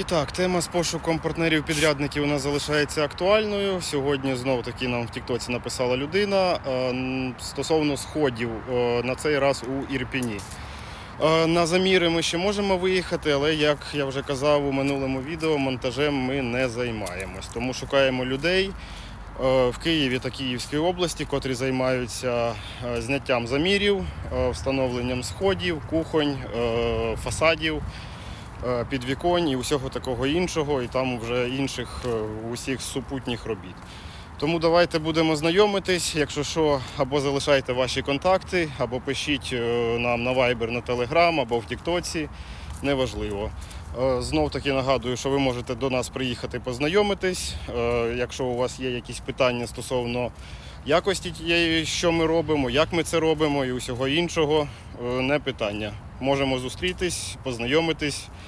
І так, тема з пошуком партнерів-підрядників у нас залишається актуальною. Сьогодні знов таки нам в Тіктоці написала людина е, стосовно сходів е, на цей раз у Ірпіні. Е, На заміри ми ще можемо виїхати, але як я вже казав у минулому відео, монтажем ми не займаємось. Тому шукаємо людей в Києві та Київській області, котрі займаються зняттям замірів, встановленням сходів, кухонь, фасадів підвіконь і усього такого іншого, і там вже інших е, усіх супутніх робіт. Тому давайте будемо знайомитись. Якщо що, або залишайте ваші контакти, або пишіть е, нам на Viber, на Telegram, або в Тіктоці. Неважливо. Е, Знов таки нагадую, що ви можете до нас приїхати познайомитись. Е, Якщо у вас є якісь питання стосовно якості тієї, що ми робимо, як ми це робимо і усього іншого, е, не питання. Можемо зустрітись, познайомитись